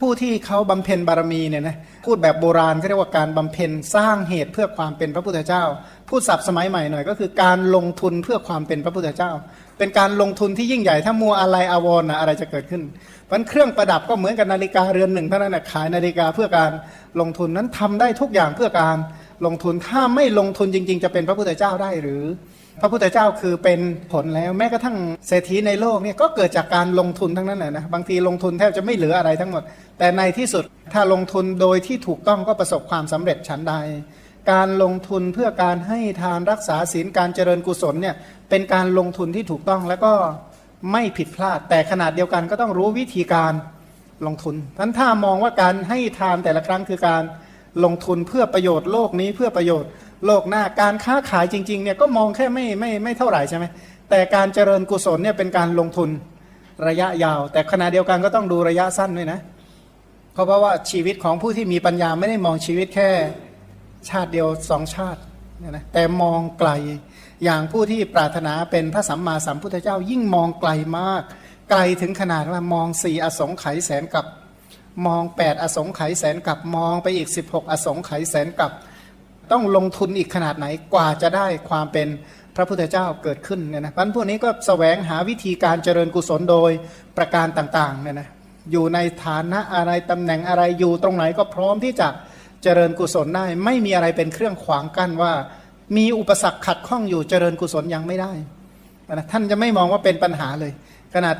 ผู้ที่เขาบำเพ็ญบารมีเนี่ยนะพูดแบบโบราณเขาเรียกว่าการบำเพ็ญสร้างเหตุเพื่อความเป็นพระพุทธเจ้า พูดศัพท์สมัยใหม่หน่อยก็คือการลงทุนเพื่อความเป็นพระพุทธเจ้า เป็นการลงทุนที่ยิ่งใหญ่ถ้ามัวอะไรอาวรนะอะไรจะเกิดขึ้นเพราะฉะนั้นเครื่องประดับก็เหมือนกับนาฬิกาเรือนหนึ่งเท่านั้นนะขายนาฬิกาเพื่อการลงทุนนั้นทำได้ทุกอย่างเพื่อการลงทุนถ้าไม่ลงทุนจริง ๆ จะเป็นพระพุทธเจ้าได้หรือ พระพุทธเจ้าคือเป็นผลแล้วแม้กระทั่งเศรษฐีในโลกเนี่ยก็เกิดจากการลงทุนทั้งนั้นแหละนะบางทีลงทุนแทบจะไม่เหลืออะไรทั้งหมด แต่ในที่สุดถ้าลงทุนโดยที่ถูกต้องก็ประสบความสำเร็จฉันใด การลงทุนเพื่อการให้ทานรักษาศีลการเจริญกุศลเนี่ยเป็นการลงทุนที่ถูกต้องแล้วก็ไม่ผิดพลาด แต่ขนาดเดียวกันก็ต้องรู้วิธีการลงทุนทั้นถ้ามองว่าการให้ทานแต่ละครั้งคือการลงทุนเพื่อประโยชน์โลกนี้เพื่อประโยชน์ โลกหน้าการค้าขายจริงๆเนี่ยก็มองแค่ไม่ไม่ไม่เท่าไหร่ใช่ไหมแต่การเจริญกุศลเนี่ยเป็นการลงทุนระยะยาว แต่ขณะเดียวกันก็ต้องดูระยะสั้นด้วยนะเพราะว่าชีวิตของผู้ที่มีปัญญาไม่ได้มองชีวิตแค่ชาติเดียวสองชาติเนี่ยนะแต่มองไกลอย่างผู้ที่ปรารถนาเป็นพระสัมมาสัมพุทธเจ้า ยิ่งมองไกลมาก ไกลถึงขนาดว่ามองสี่อสงไขยแสนกับ มอง 8 อสงไขยแสนกับ มองไปอีก 16 อสงไขยแสนกับ ต้องลงทุนอีกขนาดไหนกว่าจะได้ความเป็นพระพุทธเจ้าเกิดขึ้นเนี่ยนะพันพวกนี้ก็แสวงหาวิธีการเจริญกุศลโดยประการต่างๆเนี่ยนะอยู่ในฐานะอะไรตำแหน่งอะไรอยู่ตรงไหนก็พร้อมที่จะเจริญกุศลได้ ไม่มีอะไรเป็นเครื่องขวางกั้นว่า มีอุปสรรคขัดข้องอยู่เจริญกุศลยังไม่ได้นะท่านจะไม่มองว่าเป็นปัญหาเลย ขนาด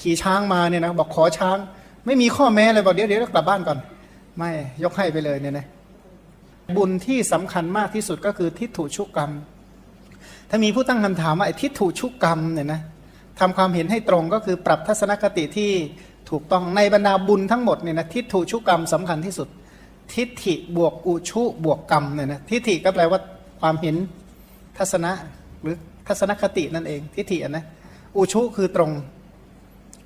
ขี่ช้างมาเนี่ยนะบอกขอช้าง ไม่มีข้อแม้เลยบอกเดี๋ยวเดี๋ยวกลับบ้านก่อน ไม่ยกให้ไปเลยเนี่ยนะ บุญที่สำคัญมากที่สุดก็คือทิฏฐุชุกกรรม ถ้ามีผู้ตั้งคำถามว่าไอ้ทิฏฐุชุกกรรมเนี่ยนะทำความเห็นให้ตรงก็คือปรับทัศนคติที่ถูกต้องในบรรดาบุญทั้งหมดเนี่ยนะทิฏฐุชุกกรรมสำคัญที่สุด ทิฏฐิบวกอุชุบวกกรรมเนี่ยนะทิฏฐิก็แปลว่าความเห็นทัศนะหรือทัศนคตินั่นเอง ทิฏฐินะอุชุคือตรง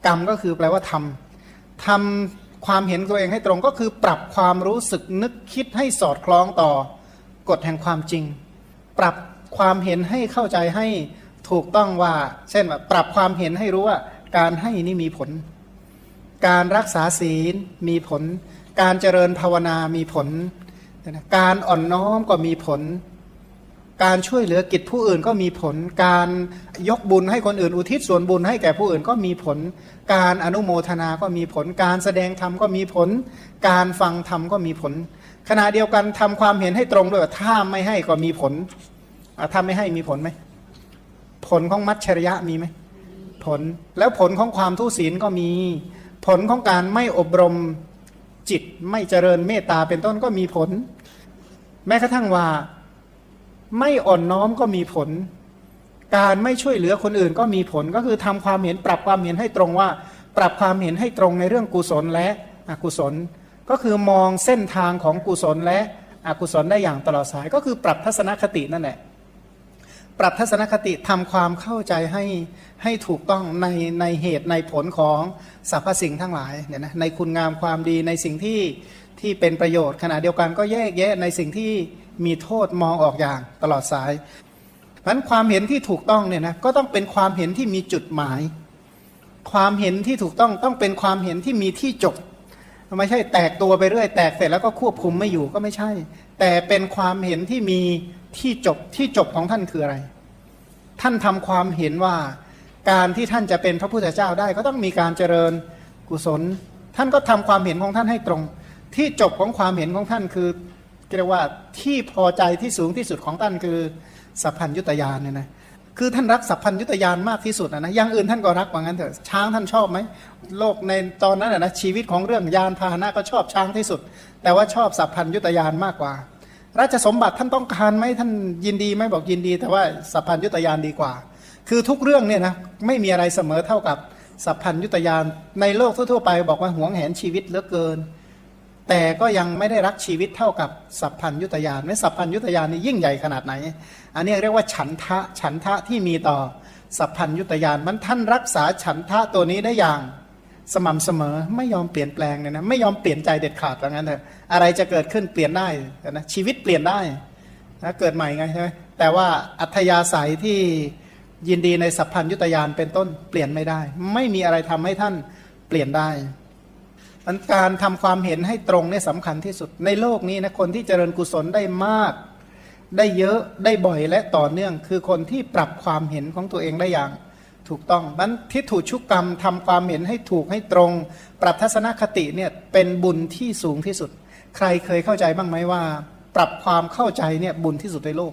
กรรมก็คือแปลว่าทำทำ ความเห็นตัวเองให้ตรงก็คือปรับความรู้สึกนึกคิดให้สอดคล้องต่อกฎแห่งความจริง ปรับความเห็นให้เข้าใจให้ถูกต้องว่า เช่นว่าปรับความเห็นให้รู้ว่า การให้นี่มีผล การรักษาศีลมีผล การเจริญภาวนามีผล การอ่อนน้อมก็มีผล การช่วยเหลือกิจผู้อื่นก็มีผล การยกบุญให้คนอื่นอุทิศส่วนบุญให้แก่ผู้อื่นก็มีผล การอนุโมทนาก็มีผล การแสดงธรรมก็มีผล การฟังธรรมก็มีผล ขณะเดียวกันทำความเห็นให้ตรงด้วยว่าถ้าไม่ให้ก็มีผลถ้าไม่ให้มีผลไหมผลของมัจฉริยะมีไหมผลแล้วผลของความทุศีลก็มี ผลของการไม่อบรมจิตไม่เจริญเมตตาเป็นต้นก็มีผล แม้กระทั่งว่า ไม่อ่อนน้อมก็มีผล การไม่ช่วยเหลือคนอื่นก็มีผลก็คือทำความเห็นปรับความเห็นให้ตรงว่า ปรับความเห็นให้ตรงในเรื่องกุศลและอกุศล ก็คือมองเส้นทางของกุศลและอกุศลได้อย่างตลอดสายก็คือปรับทัศนคตินั่นแหละปรับทัศนคติทำความเข้าใจให้ให้ถูกต้องในในเหตุในผลของสรรพสิ่งทั้งหลายเนี่ยนะในคุณงามความดีในสิ่งที่ที่เป็นประโยชน์ขณะเดียวกันก็แยกแยะในสิ่งที่ มีโทษมองออกอย่างตลอดสายเพราะฉะนั้นความเห็นที่ถูกต้องเนี่ยนะก็ต้องเป็นความเห็นที่มีจุดหมาย ความเห็นที่ถูกต้องต้องเป็นความเห็นที่มีที่จบไม่ใช่แตกตัวไปเรื่อย แตกเสร็จแล้วก็ควบคุมไม่อยู่ก็ไม่ใช่ แต่เป็นความเห็นที่มีที่จบที่จบของท่านคืออะไร ท่านทำความเห็นว่าการที่ท่านจะเป็นพระพุทธเจ้าได้ก็ต้องมีการเจริญกุศล ท่านก็ทำความเห็นของท่านให้ตรง ที่จบของความเห็นของท่านคือ เรียกว่าที่พอใจที่สูงที่สุดของท่านคือสัพพัญยุตยานเนี่ยนะคือท่านรักสัพพัญยุตยานมากที่สุดนะนะอย่างอื่นท่านก็รักว่างั้นเถอะช้างท่านชอบไหมโลกในตอนนั้นนะนะชีวิตของเรื่องยานพาหนะก็ชอบช้างที่สุด แต่ว่าชอบสัพพัญยุตยานมากกว่า ราชสมบัติท่านต้องการไหมท่านยินดีไหมบอกยินดี แต่ว่าสัพพัญยุตยานดีกว่า คือทุกเรื่องเนี่ยนะไม่มีอะไรเสมอเท่ากับสัพพัญยุตยานในโลกทั่วๆไป บอกว่าหวงแหนชีวิตเหลือเกิน แต่ก็ยังไม่ได้รักชีวิตเท่ากับสัพพัญยุตยานไม่สัพพัญยุตยานนี่ยิ่งใหญ่ขนาดไหน อันนี้เรียกว่าฉันทะฉันทะที่มีต่อสัพพัญยุตยานมันท่านรักษาฉันทะตัวนี้ได้อย่างสม่ำเสมอไม่ยอมเปลี่ยนแปลงเนี่ยนะไม่ยอมเปลี่ยนใจเด็ดขาดว่างั้นเถอะอะไรจะเกิดขึ้นเปลี่ยนได้นะชีวิตเปลี่ยนได้นะเกิดใหม่ไงใช่ไหมแต่ว่าอัธยาศัยที่ยินดีในสัพพัญยุตยานเป็นต้นเปลี่ยนไม่ได้ ไม่มีอะไรทำให้ท่านเปลี่ยนได้ มันการทำความเห็นให้ตรงเนี่ยสำคัญที่สุดในโลกนี้นะคนที่เจริญกุศลได้มาก ได้เยอะได้บ่อยและต่อเนื่อง คือคนที่ปรับความเห็นของตัวเองได้อย่าง ถูกต้องบันทิฏฐุชุกกรรมทำความเห็นให้ถูกให้ตรง ปรับทัศนคติเนี่ยเป็นบุญที่สูงที่สุด ใครเคยเข้าใจบ้างไหมว่า ปรับความเข้าใจเนี่ยบุญที่สุดในโลก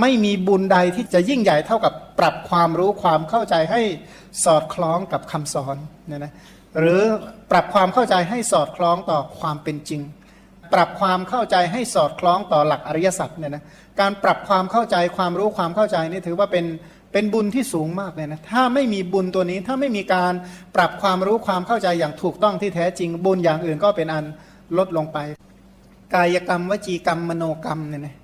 ไม่มีบุญใดที่จะยิ่งใหญ่เท่ากับปรับความรู้ความเข้าใจให้สอดคล้องกับคำสอนเนี่ยนะ หรือปรับความเข้าใจให้สอดคล้องต่อความเป็นจริง ปรับความเข้าใจให้สอดคล้องต่อหลักอริยสัจเนี่ยนะการปรับความเข้าใจความรู้ความเข้าใจนี่ถือว่าเป็นเป็นบุญที่สูงมากเลยนะถ้าไม่มีบุญตัวนี้ถ้าไม่มีการปรับความรู้ความเข้าใจอย่างถูกต้องที่แท้จริง บุญอย่างอื่นก็เป็นอันลดลงไป กายกรรมวจีกรรม มโนกรรมเนี่ยนะ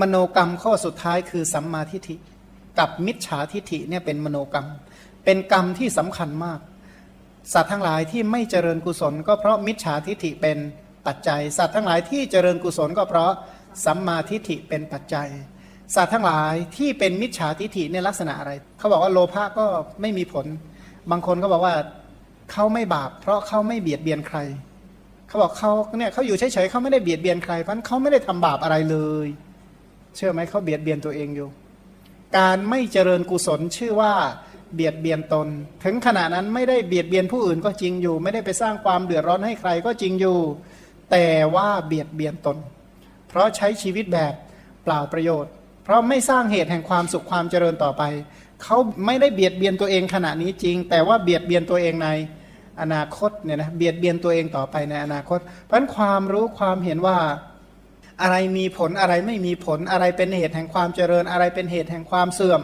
มโนกรรมข้อสุดท้ายคือสัมมาทิฏฐิ กับมิจฉาทิฏฐิเนี่ยเป็นมโนกรรม เป็นกรรมที่สำคัญมาก สัตว์ทั้งหลายที่ไม่เจริญกุศล ก็เพราะมิจฉาทิฏฐิเป็นปัจจัย สัตว์ทั้งหลายที่เจริญกุศล ก็เพราะสัมมาทิฏฐิเป็นปัจจัย สัตว์ทั้งหลายที่เป็นมิจฉาทิฏฐิในยลักษณะอะไร เขาบอกว่าโลภะก็ไม่มีผล บางคนก็บอกว่าเขาไม่บาป เพราะเขาไม่เบียดเบียนใคร เขาบอกเขาเนี่ยเขาอยู่เฉยๆเขาไม่ได้เบียดเบียนใครเพราะเขาไม่ได้ทำบาปอะไรเลย เชื่อไหมเขาเบียดเบียนตัวเองอยู่ การไม่เจริญกุศลชื่อว่า เบียดเบียนตน ถึงขณะนั้นไม่ได้เบียดเบียนผู้อื่นก็จริงอยู่ ไม่ได้ไปสร้างความเดือดร้อนให้ใครก็จริงอยู่ แต่ว่าเบียดเบียนตน เพราะใช้ชีวิตแบบเปล่าประโยชน์ เพราะไม่สร้างเหตุแห่งความสุขความเจริญต่อไป เขาไม่ได้เบียดเบียนตัวเองขณะนี้จริง แต่ว่าเบียดเบียนตัวเองในอนาคตเนี่ยนะเบียดเบียนตัวเองต่อไปในอนาคต เพราะนั้นความรู้ความเห็นว่าอะไรมีผลอะไรไม่มีผลอะไรเป็นเหตุแห่งความเจริญอะไรเป็นเหตุแห่งความเสื่อม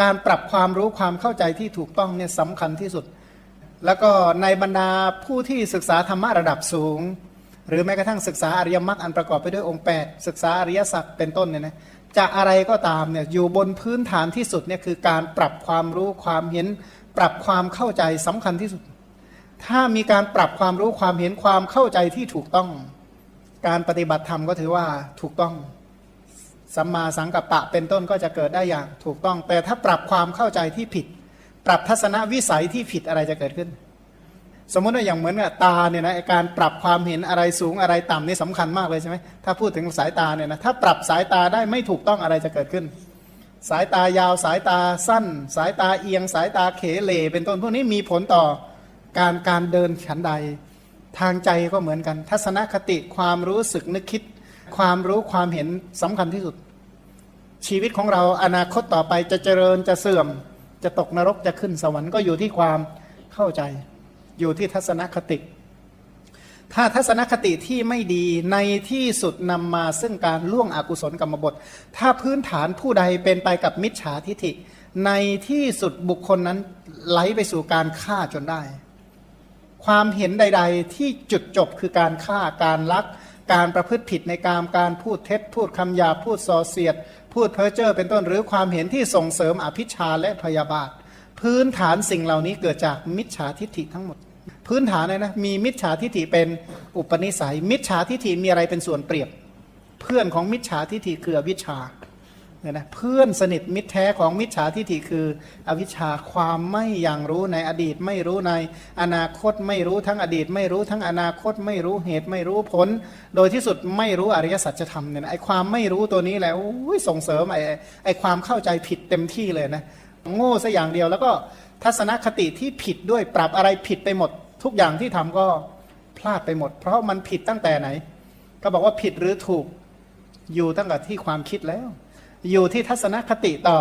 การปรับความรู้ความเข้าใจที่ถูกต้องเนี่ยสำคัญที่สุด แล้วก็ในบรรดาผู้ที่ศึกษาธรรมะระดับสูง หรือแม้กระทั่งศึกษาอริยมรรคอันประกอบไปด้วยองค์ 8 ศึกษาอริยสัจเป็นต้นเนี่ยนะจะอะไรก็ตามเนี่ยอยู่บนพื้นฐานที่สุดเนี่ยคือการปรับความรู้ความเห็น ปรับความเข้าใจสำคัญที่สุด ถ้ามีการปรับความรู้ความเห็นความเข้าใจที่ถูกต้อง การปฏิบัติธรรมก็ถือว่าถูกต้อง สัมมาสังกัปปะเป็นต้นก็จะเกิดได้อย่างถูกต้อง แต่ถ้าปรับความเข้าใจที่ผิด ปรับทัศนวิสัยที่ผิดอะไรจะเกิดขึ้น สมมติว่าอย่างเหมือนกับตาเนี่ยนะการปรับความเห็นอะไรสูงอะไรต่ำนี่สำคัญมากเลยใช่ไหมถ้าพูดถึงสายตาเนี่ยนะถ้าปรับสายตาได้ไม่ถูกต้องอะไรจะเกิดขึ้น สายตายาวสายตาสั้น สายตาเอียง สายตาเขเหลเป็นต้นพวกนี้มีผลต่อการการเดินฉันใด ทางใจก็เหมือนกัน ทัศนคติความรู้สึกนึกคิด ความรู้ความเห็นสำคัญที่สุด ชีวิตของเราอนาคตต่อไปจะเจริญจะเสื่อม จะตกนรกจะขึ้นสวรรค์ก็อยู่ที่ความเข้าใจ อยู่ที่ทัศนคติ ถ้าทัศนคติที่ไม่ดีในที่สุดนำมาซึ่งการล่วงอกุศลกรรมบท ถ้าพื้นฐานผู้ใดเป็นไปกับมิจฉาทิฐิ ในที่สุดบุคคลนั้นไหลไปสู่การฆ่าจนได้ ความเห็นใด ๆ ที่จุดจบคือการฆ่าการลัก การประพฤติผิดในการการพูดเท็จ พูดคำหยาพูดส่อเสียด พูดเพ้อเจ้อเป็นต้นหรือความเห็นที่ส่งเสริมอภิชาและพยาบาท พื้นฐานสิ่งเหล่านี้เกิดจากมิจฉาทิฐิทั้งหมด พื้นฐานเลยนะมีมิจฉาทิฐิเป็นอุปนิสัย มิจฉาทิฐิมีอะไรเป็นส่วนเปรียบ เพื่อนของมิจฉาทิฐิคืออวิชชา เนี่ยนะเพื่อนสนิทมิตรแท้ของมิจฉาทิฏฐิคืออวิชชาความไม่อย่างรู้ในอดีต ไม่รู้ในอนาคตไม่รู้ทั้งอดีต ไม่รู้ทั้งอนาคต ไม่รู้เหตุไม่รู้ผล โดยที่สุดไม่รู้อริยสัจธรรมเนี่ยนะไอความไม่รู้ตัวนี้แหละโอ้ยส่งเสริมไอไอความเข้าใจผิดเต็มที่เลยนะโง่ซะอย่างเดียวแล้วก็ทัศนคติที่ผิดด้วยปรับอะไรผิดไปหมด ทุกอย่างที่ทำก็พลาดไปหมด เพราะมันผิดตั้งแต่ไหน ก็บอกว่าผิดหรือถูกอยู่ตั้งแต่ที่ความคิดแล้ว อยู่ที่ทัศนคติต่อ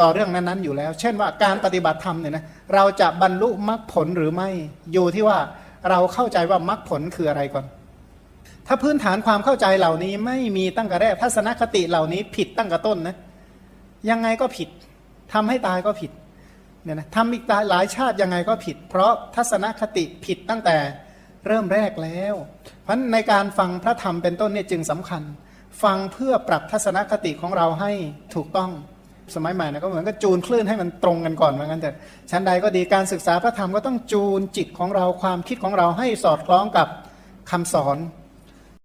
ต่อเรื่องนั้นๆอยู่แล้ว เช่นว่าการปฏิบัติธรรมเนี่ยนะเราจะบรรลุมรรคผลหรือไม่อยู่ที่ว่าเราเข้าใจว่ามรรคผลคืออะไรก่อน ถ้าพื้นฐานความเข้าใจเหล่านี้ไม่มีตั้งแต่แรกทัศนคติเหล่านี้ผิดตั้งแต่ต้นนะยังไงก็ผิดทำให้ตายก็ผิดเนี่ยนะทำอีกตายหลายชาติยังไงก็ผิด เพราะทัศนคติผิดตั้งแต่เริ่มแรกแล้ว เพราะในการฟังพระธรรมเป็นต้นเนี่ยจึงสำคัญ ฟังเพื่อปรับทัศนคติของเราให้ถูกต้องสมัยใหม่นะก็เหมือนกับจูนคลื่นให้มันตรงกันก่อนเหมือนกันแต่ชั้นใดก็ดีการศึกษาพระธรรมก็ต้องจูนจิตของเราความคิดของเราให้สอดคล้องกับคำสอน